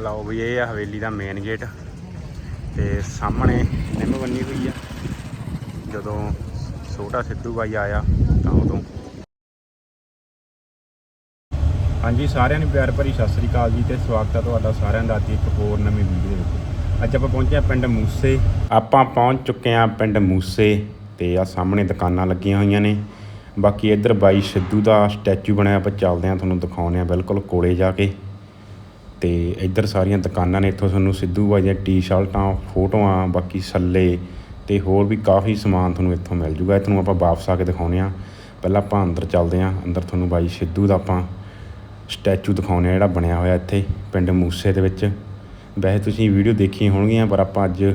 ਲਓ ਵੀ ਇਹ ਆ ਹਵੇਲੀ ਦਾ ਮੇਨ ਗੇਟ ਤੇ ਸਾਹਮਣੇ ਨਿੰਮ ਬੰਨੀ ਹੋਈ ਆ। ਜਦੋਂ ਛੋਟਾ ਸਿੱਧੂ ਬਾਈ ਆਇਆ ਤਾਂ ਉਦੋਂ। ਹਾਂਜੀ, ਸਾਰਿਆਂ ਨੂੰ ਪਿਆਰ ਭਰੀ ਸਤਿ ਸ੍ਰੀ ਅਕਾਲ ਜੀ ਤੇ ਸਵਾਗਤ ਹੈ ਤੁਹਾਡਾ ਸਾਰਿਆਂ ਦਾ ਅੱਜ ਇੱਕ ਹੋਰ ਨਵੀਂ ਵੀਡੀਓ ਦੇ ਵਿੱਚ ਅੱਜ ਆਪਾਂ ਪਹੁੰਚੇ ਹਾਂ ਪਿੰਡ ਮੂਸੇ। ਆਪਾਂ ਪਹੁੰਚ ਚੁੱਕੇ ਹਾਂ ਪਿੰਡ ਮੂਸੇ ਤੇ ਆ ਸਾਹਮਣੇ ਦੁਕਾਨਾਂ ਲੱਗੀਆਂ ਹੋਈਆਂ ਨੇ। ਬਾਕੀ ਇੱਧਰ ਬਾਈ ਸਿੱਧੂ ਦਾ ਸਟੈਚੂ ਬਣਿਆ ਆਪਾਂ ਚੱਲਦੇ ਹਾਂ ਤੁਹਾਨੂੰ ਦਿਖਾਉਂਦੇ ਹਾਂ ਬਿਲਕੁਲ ਕੋਲੇ ਜਾ ਕੇ। ਤੇ ਇੱਧਰ ਸਾਰੀਆਂ ਦੁਕਾਨਾਂ ਨੇ, ਇੱਥੋਂ ਤੁਹਾਨੂੰ ਸਿੱਧੂ ਬਾਈ ਦੀਆਂ ਟੀ-ਸ਼ਰਟਾਂ, ਫੋਟੋਆਂ, ਬਾਕੀ ਸੱਲੇ ਤੇ ਹੋਰ ਵੀ ਕਾਫੀ ਸਮਾਨ ਤੁਹਾਨੂੰ ਇੱਥੋਂ ਮਿਲ ਜੂਗਾ। ਇਹ ਤੁਹਾਨੂੰ ਆਪਾਂ ਵਾਪਸ ਆ ਕੇ ਦਿਖਾਉਂਦੇ ਹਾਂ। ਪਹਿਲਾਂ ਆਪਾਂ ਅੰਦਰ ਚੱਲਦੇ ਹਾਂ। ਅੰਦਰ ਤੁਹਾਨੂੰ ਬਾਈ ਸਿੱਧੂ ਦਾ ਆਪਾਂ ਸਟੈਚੂ ਦਿਖਾਉਂਦੇ ਆ ਜਿਹੜਾ ਬਣਿਆ ਹੋਇਆ ਇੱਥੇ ਪਿੰਡ ਮੂਸੇ ਦੇ ਵਿੱਚ। ਵੈਸੇ ਤੁਸੀਂ ਵੀਡੀਓ ਦੇਖੀ ਹੋਣਗੀਆਂ, ਪਰ ਆਪਾਂ ਅੱਜ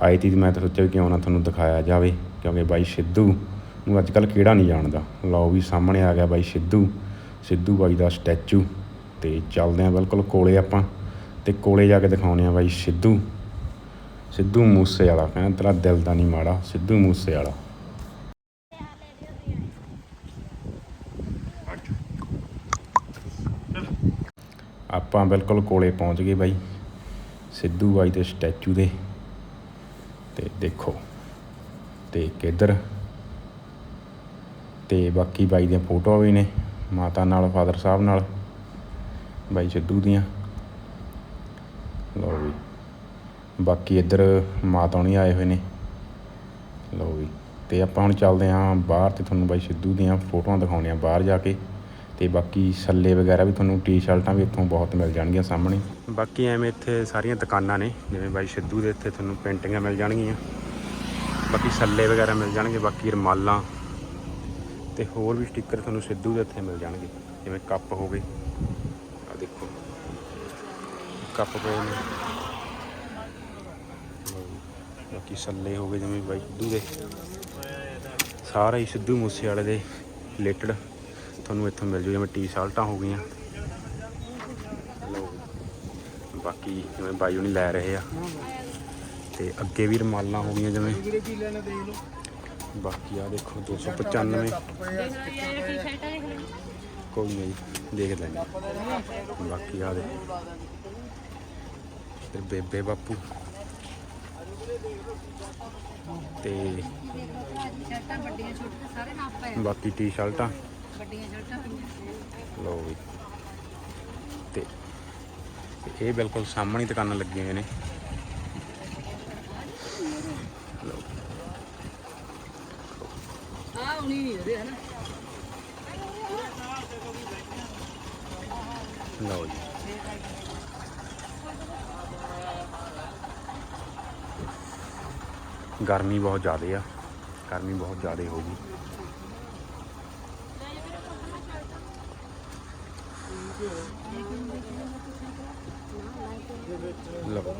ਆਈ ਤੀ ਮੈਂ ਤਾਂ ਸੋਚਿਆ ਵੀ ਕਿਉਂ ਨਾ ਤੁਹਾਨੂੰ ਦਿਖਾਇਆ ਜਾਵੇ, ਕਿਉਂਕਿ ਬਾਈ ਸਿੱਧੂ ਨੂੰ ਅੱਜ ਕੱਲ੍ਹ ਕਿਹੜਾ ਨਹੀਂ ਜਾਣਦਾ। ਲਓ ਵੀ ਸਾਹਮਣੇ ਆ ਗਿਆ ਬਾਈ ਸਿੱਧੂ। ਸਿੱਧੂ ਬਾਈ ਦਾ ਸਟੈਚੂ। ਤੇ ਚੱਲਦੇ ਆ ਬਿਲਕੁਲ ਕੋਲੇ ਆਪਾਂ ਤੇ ਕੋਲੇ ਜਾ ਕੇ ਦਿਖਾਉਂਦੇ ਆ ਬਾਈ ਸਿੱਧੂ। ਸਿੱਧੂ ਮੂਸੇ ਵਾਲਾ ਕਹਿੰਦਾ ਤੇਰਾ ਦਿਲ ਦਾ ਨਹੀਂ ਮਾੜਾ, ਸਿੱਧੂ ਮੂਸੇ ਵਾਲਾ ਆਪਾਂ ਬਿਲਕੁਲ ਕੋਲੇ ਪਹੁੰਚ ਗਏ ਬਾਈ, ਸਿੱਧੂ ਬਾਈ ਦੇ ਸਟੈਚੂ ਦੇ। ਤੇ ਦੇਖੋ, ਤੇ ਕਿੱਧਰ? ਤੇ ਬਾਕੀ ਬਾਈ ਦੀਆਂ ਫੋਟੋਆਂ ਵੀ ਨੇ, ਮਾਤਾ ਨਾਲ, ਫਾਦਰ ਸਾਹਿਬ ਨਾਲ। ਬਾਈ ਸਿੱਧੂ ਦੀਆਂ। ਲਓ ਵੀ। ਬਾਕੀ ਇੱਧਰ ਮਾਤਾ ਹੁਣੀ ਆਏ ਹੋਏ ਨੇ। ਲਓ ਵੀ। ਤੇ ਆਪਾਂ ਹੁਣ ਚੱਲਦੇ ਆਂ ਬਾਹਰ ਤੇ ਤੁਹਾਨੂੰ ਬਾਈ ਸਿੱਧੂ ਦੀਆਂ ਫੋਟੋਆਂ ਦਿਖਾਉਣੀਆਂ ਬਾਹਰ ਜਾ ਕੇ। ਤੇ ਬਾਕੀ ਸੱਲੇ ਵਗੈਰਾ ਵੀ ਤੁਹਾਨੂੰ ਟੀ-ਸ਼ਰਟਾਂ ਵੀ ਇੱਥੋਂ ਬਹੁਤ ਮਿਲ ਜਾਣਗੀਆਂ ਸਾਹਮਣੇ। ਬਾਕੀ ਐਵੇਂ ਇੱਥੇ ਸਾਰੀਆਂ ਦੁਕਾਨਾਂ ਨੇ, ਜਿਵੇਂ ਬਾਈ ਸਿੱਧੂ ਦੇ ਇੱਥੇ ਤੁਹਾਨੂੰ ਪੇਂਟਿੰਗਾਂ ਮਿਲ ਜਾਣਗੀਆਂ। ਬਾਕੀ ਸੱਲੇ ਵਗੈਰਾ ਮਿਲ ਜਾਣਗੇ, ਬਾਕੀ ਰਮਾਲਾਂ। ਤੇ ਹੋਰ ਵੀ ਸਟicker ਤੁਹਾਨੂੰ ਸਿੱਧੂ ਦੇ ਇੱਥੇ ਮਿਲ ਜਾਣਗੇ, ਜਿਵੇਂ ਕੱਪ ਹੋ ਗਏ। ਕੱਪ ਪਏ ਨੇ ਬਾਕੀ ਸੱਲੇ ਹੋ ਗਏ ਜਿਵੇਂ ਬਾਈ ਸਿੱਧੂ ਦੇ। ਸਾਰੇ ਹੀ ਸਿੱਧੂ ਮੂਸੇ ਵਾਲੇ ਦੇ ਰਿਲੇਟਡ ਤੁਹਾਨੂੰ ਇੱਥੋਂ ਮਿਲ ਜੂ, ਜਿਵੇਂ ਟੀ-ਸ਼ਰਟਾਂ ਹੋ ਗਈਆਂ। ਬਾਕੀ ਜਿਵੇਂ ਬਾਈ ਹੁਣੀ ਲੈ ਰਹੇ ਆ। ਤੇ ਅੱਗੇ ਵੀ ਰਮਾਲਾਂ ਹੋ ਗਈਆਂ ਜਿਵੇਂ। ਬਾਕੀ ਆ ਦੇਖੋ 295 ਕੋਈ ਨਹੀਂ, ਦੇਖ ਲੈਂਗੇ ਬਾਕੀ ਆ ਦੇ ਤੇ ਬੇਬੇ ਬਾਪੂ। ਤੇ ਸ਼ਰਟਾਂ ਵੱਡੀਆਂ ਛੋਟੀਆਂ ਸਾਰੇ ਨਾਪ ਪਏ ਬਾਕੀ ਟੀ-ਸ਼ਰਟਾਂ। ਵੱਡੀਆਂ ਸ਼ਰਟਾਂ ਪਈਆਂ ਲਓ ਵੀ। ਤੇ ਇਹ ਬਿਲਕੁਲ ਸਾਹਮਣੇ ਦੁਕਾਨਾਂ ਲੱਗੀਆਂ ਹੋਈਆਂ ਨੇ ਲਓ ਆ ਉਣੀ ਨਹੀਂ ਉਹਦੇ ਹਨਾ ਲਓ ਜੀ ਗਰਮੀ ਬਹੁਤ ਜ਼ਿਆਦਾ ਆ। ਗਰਮੀ ਬਹੁਤ ਜ਼ਿਆਦਾ ਹੋ ਗਈ। ਲਓ।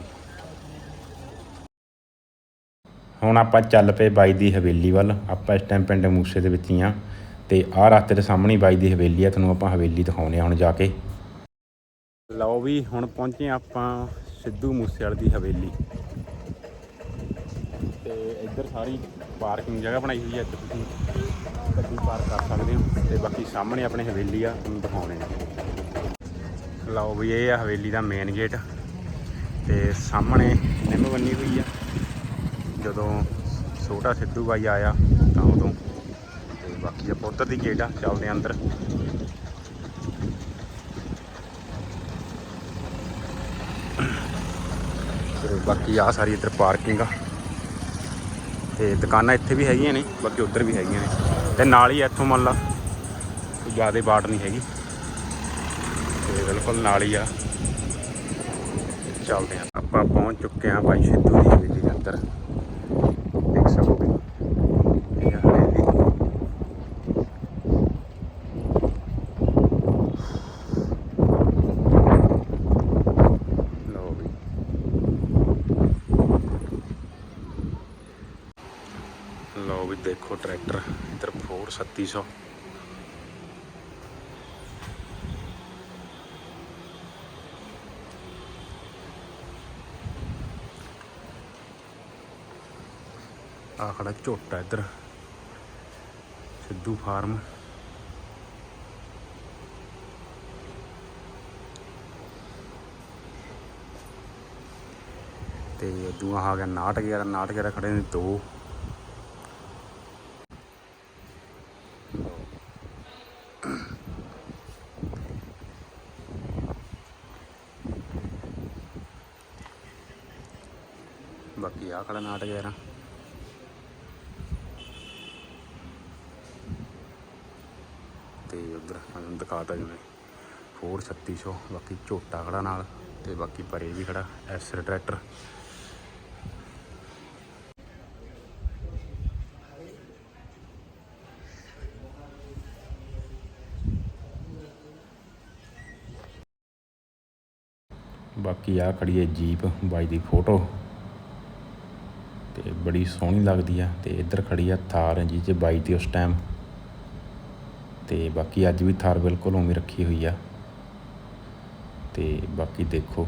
ਹੁਣ ਆਪਾਂ ਚੱਲ ਪਏ ਬਾਈ ਦੀ ਹਵੇਲੀ ਵੱਲ। ਆਪਾਂ ਇਸ ਟਾਈਮ ਪਿੰਡ ਮੂਸੇ ਦੇ ਵਿੱਚ ਹੀ ਆ। ਤੇ ਆਹ ਰਸਤੇ ਦੇ ਸਾਹਮਣੇ ਹੀ ਬਾਈ ਦੀ ਹਵੇਲੀ ਆ। ਤੁਹਾਨੂੰ ਆਪਾਂ ਹਵੇਲੀ ਦਿਖਾਉਣੇ ਆ ਹੁਣ ਜਾ ਕੇ। ਲਓ ਵੀ ਹੁਣ ਪਹੁੰਚੇ ਆਪਾਂ ਸਿੱਧੂ ਮੂਸੇਵਾਲੇ ਦੀ ਹਵੇਲੀ। ਤੇ ਇੱਧਰ ਸਾਰੀ ਪਾਰਕਿੰਗ ਜਗ੍ਹਾ ਬਣਾਈ ਹੋਈ ਹੈ ਇੱਥੇ ਤੁਸੀਂ ਗੱਡੀ ਪਾਰਕ ਕਰ ਸਕਦੇ ਹੋ ਤੇ ਬਾਕੀ ਸਾਹਮਣੇ ਆਪਣੇ ਹਵੇਲੀ ਆ, ਤੁਹਾਨੂੰ ਦਿਖਾਉਣੇ ਆ। ਲਓ ਵੀ ਇਹ ਆ ਹਵੇਲੀ ਦਾ ਮੇਨ ਗੇਟ ਤੇ ਸਾਹਮਣੇ ਨਿੰਮ ਬੰਨੀ ਹੋਈ ਆ। ਜਦੋਂ ਛੋਟਾ ਸਿੱਧੂ ਬਾਈ ਆਇਆ ਤਾਂ ਉਦੋਂ ਤੇ ਬਾਕੀ ਆਪਾਂ ਉੱਧਰ ਦੀ ਗੇਟ ਆ, ਚੱਲਦੇ ਆ ਅੰਦਰ। ਤੇ ਬਾਕੀ ਆ ਸਾਰੀ ਇੱਧਰ ਪਾਰਕਿੰਗ ਆ। ਤੇ ਦੁਕਾਨਾਂ ਇੱਥੇ ਵੀ ਹੈਗੀਆਂ ਨੇ, ਬਾਕੀ ਉੱਧਰ ਵੀ ਹੈਗੀਆਂ ਨੇ। ਤੇ ਨਾਲ ਹੀ ਇੱਥੋਂ ਮੰਨ ਲਾ, ਕੋਈ ਜ਼ਿਆਦਾ ਬਾਟ ਨਹੀਂ ਹੈਗੀ। ਤੇ ਬਿਲਕੁਲ ਨਾਲ ਹੀ ਆ। ਚੱਲਦੇ ਆ ਆਪਾਂ ਪਹੁੰਚ ਚੁੱਕੇ ਆ ਭਾਈ ਸਿੱਧੂ ਦੀ ਹਵੇਲੀ ਦੇ ਅੰਦਰ ਦੇਖ ਸਕੋਗੇ ਇਹ ਆ ਹਵੇਲੀ ਲਓ ਵੀ ਲਓ ਵੀ ਦੇਖੋ ਟਰੈਕਟਰ ਇੱਧਰ 4700 ਆ ਖੜਾ ਝੋਟਾ ਇੱਧਰ। ਸਿੱਧੂ ਫਾਰਮ। ਤੇ ਦੂਆ ਆ ਗਿਆ 911 911 ਖੜੇ ਨੇ ਦੋ। ਬਾਕੀ ਆ ਖੜਾ 911 ਤੇ ਉਧਰ ਮੈਨੂੰ ਦਿਖਾਤਾ ਜਿਵੇਂ ਫੋਰ 3600 ਬਾਕੀ ਝੋਟਾ ਖੜਾ ਨਾਲ, ਤੇ ਬਾਕੀ ਪਰੇ ਵੀ ਖੜਾ ਐਸਰ ਟਰੈਕਟਰ ਬਾਕੀ ਆ, ਖੜੀ ਹੈ ਜੀਪ ਬਾਈ ਦੀ ਫੋਟੋ। ਤੇ ਬੜੀ ਸੋਹਣੀ ਲੱਗਦੀ ਆ, ਤੇ ਇੱਧਰ ਖੜੀ ਆ ਥਾਰ ਜੀ ਚ ਬਾਈ ਦੀ ਉਸ ਟਾਈਮ ਤੇ ਬਾਕੀ ਅੱਜ ਵੀ ਥਾਰ ਬਿਲਕੁਲ ਉਵੇਂ ਰੱਖੀ ਹੋਈ ਆ। ਤੇ ਬਾਕੀ ਦੇਖੋ,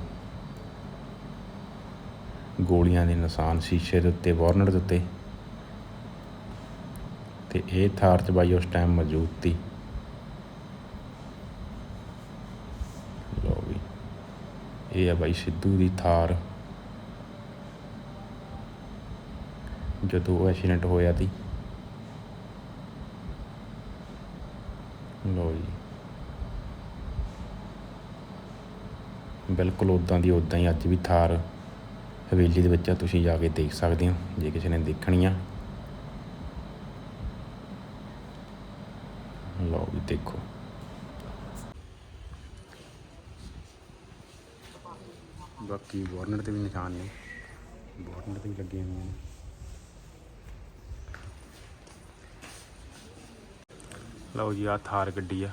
ਗੋਲੀਆਂ ਦੇ ਨਿਸ਼ਾਨ ਸ਼ੀਸ਼ੇ ਦੇ ਉੱਤੇ ਵਾਰਨਟ ਦੇ ਉੱਤੇ। ਤੇ ਇਹ ਥਾਰ ਚ ਬਾਈ ਉਸ ਟਾਈਮ ਮੌਜੂਦ ਸੀ ਲਓ ਵੀ ਇਹ ਆ ਬਾਈ ਸਿੱਧੂ ਦੀ ਥਾਰ। ਜਦੋਂ ਐਕਸੀਡੈਂਟ ਹੋਇਆ ਸੀ। ਲਓ ਜੀ। ਬਿਲਕੁਲ ਉਦਾਂ ਦੀ ਉਦਾਂ ਹੀ ਅੱਜ ਵੀ ਥਾਰ ਹਵੇਲੀ ਦੇ ਵਿੱਚ ਆ, ਤੁਸੀਂ ਜਾ ਕੇ ਦੇਖ ਸਕਦੇ ਹੋ, ਜੇ ਕਿਸੇ ਨੇ ਦੇਖਣੀ ਆ। ਲਓ ਵੀ ਦੇਖੋ। ਬਾਕੀ ਵਾਰਨਟ ਤੇ ਵੀ ਨਿਸ਼ਾਨ ਨੇ। ਵਾਰਨਟ ਤੇ ਵੀ ਲੱਗੇ ਹੋਏ ਨੇ। ਲਓ ਜੀ ਆ ਥਾਰ ਗੱਡੀ ਆ।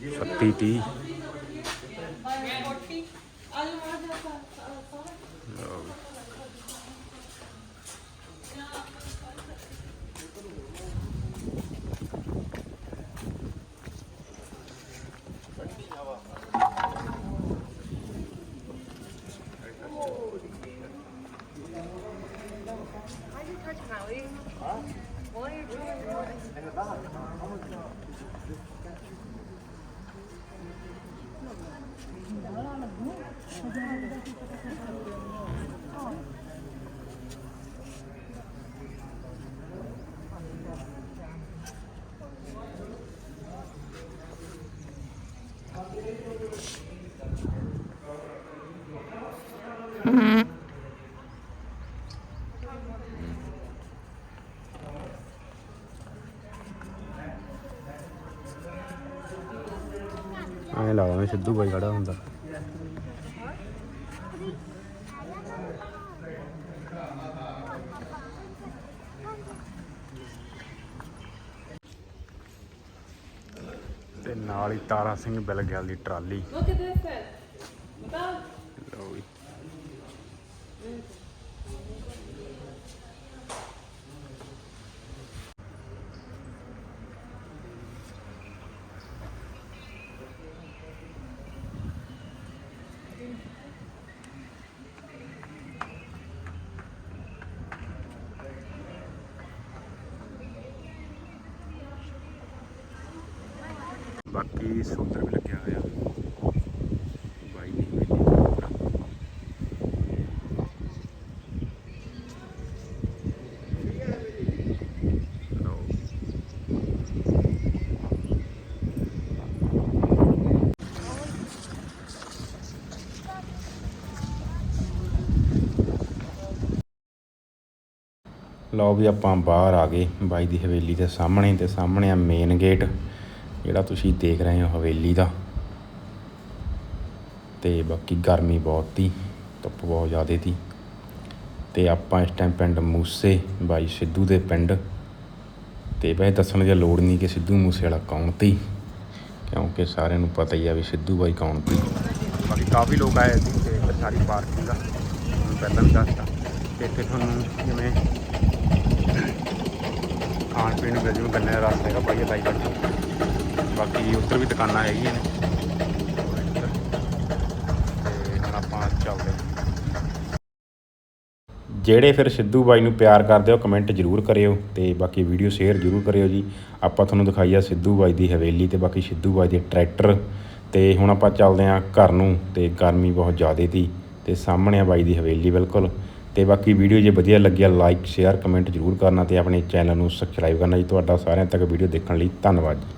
36 30 ਐਂ ਲੱਗਦਾ ਮੈਂ ਸਿੱਧੂ ਬਾਈ ਖੜਾ ਹੁੰਦਾ। ਤੇ ਨਾਲ ਹੀ ਤਾਰਾ ਸਿੰਘ ਬਿਲਗਿਆਲ ਦੀ ਟਰਾਲੀ। Look at this ਬਾਕੀ ਸੂਤਰ ਵੀ ਲੱਗਿਆ ਹੋਇਆ। ਬਾਈ ਨਹੀਂ ਹੋਈ ਲਓ। ਲਓ ਵੀ ਆਪਾਂ ਬਾਹਰ ਆ ਗਏ। ਬਾਈ ਦੀ ਹਵੇਲੀ ਦੇ ਸਾਹਮਣੇ ਤੇ ਸਾਹਮਣੇ ਆ ਮੇਨ ਗੇਟ ਜਿਹੜਾ ਤੁਸੀਂ ਦੇਖ ਰਹੇ ਹੋ ਹਵੇਲੀ ਦਾ। ਤੇ ਬਾਕੀ ਗਰਮੀ ਬਹੁਤ ਤੀ ਧੁੱਪ ਬਹੁਤ ਜ਼ਿਆਦਾ ਤੀ ਤੇ ਆਪਾਂ ਇਸ ਟਾਈਮ ਪਿੰਡ ਮੂਸੇ, ਬਾਈ ਸਿੱਧੂ ਦੇ ਪਿੰਡ। ਤੇ ਵੈਸੇ ਦੱਸਣ ਦੀ ਲੋੜ ਨਹੀਂ ਕਿ ਸਿੱਧੂ ਮੂਸੇ ਵਾਲਾ ਕੌਣ ਤੀ ਕਿਉਂਕਿ ਸਾਰਿਆਂ ਨੂੰ ਪਤਾ ਹੀ ਆ ਵੀ ਸਿੱਧੂ ਬਾਈ ਕੌਣ ਸੀ। ਬਾਕੀ ਕਾਫੀ ਲੋਕ ਆਏ ਸੀ ਤੇ ਇੱਧਰ ਸਾਰੀ ਪਾਰਕਿੰਗ ਦਾ ਪਹਿਲਾਂ ਵੀ ਦੱਸਤਾ। ਤੇ ਇੱਥੇ ਤੁਹਾਨੂੰ ਜਿਵੇਂ ਖਾਣ ਪੀਣ ਨੂੰ ਮਿਲ ਜੂ, ਗੰਨੇ ਦਾ ਰਸ ਹੈਗਾ, ਭਾਈ ਲਾਈ ਬੈਠਾ ਬਾਕੀ ਉੱਧਰ ਵੀ ਦੁਕਾਨਾਂ ਹੈਗੀਆਂ ਨੇ। ਤੇ ਹੁਣ ਆਪਾਂ ਚੱਲਦੇ ਜਿਹੜੇ ਫਿਰ ਸਿੱਧੂ ਬਾਈ ਨੂੰ ਪਿਆਰ ਕਰਦੇ ਹੋ ਕਮੈਂਟ ਜ਼ਰੂਰ ਕਰਿਓ ਤੇ ਬਾਕੀ ਵੀਡੀਓ ਸ਼ੇਅਰ ਜ਼ਰੂਰ ਕਰਿਓ ਜੀ। ਆਪਾਂ ਤੁਹਾਨੂੰ ਦਿਖਾਈ ਆ ਸਿੱਧੂ ਬਾਈ ਦੀ ਹਵੇਲੀ ਤੇ ਬਾਕੀ ਸਿੱਧੂ ਬਾਈ ਦੇ ਟਰੈਕਟਰ ਤੇ ਹੁਣ ਆਪਾਂ ਚੱਲਦੇ ਆਂ ਘਰ ਨੂੰ ਤੇ ਗਰਮੀ ਬਹੁਤ ਜ਼ਿਆਦੇ ਤੀ ਤੇ ਸਾਹਮਣੇ ਆ ਬਾਈ ਦੀ ਹਵੇਲੀ ਬਿਲਕੁਲ। ਤੇ ਬਾਕੀ ਵੀਡੀਓ ਜੇ ਵਧੀਆ ਲੱਗਿਆ ਲਾਈਕ ਸ਼ੇਅਰ ਕਮੈਂਟ ਜ਼ਰੂਰ ਕਰਨਾ ਤੇ ਆਪਣੇ ਚੈਨਲ ਨੂੰ ਸਬਸਕ੍ਰਾਈਬ ਕਰਨਾ ਜੀ। ਤੁਹਾਡਾ ਸਾਰਿਆਂ ਤੱਕ ਵੀਡੀਓ ਦੇਖਣ ਲਈ ਧੰਨਵਾਦ ਜੀ।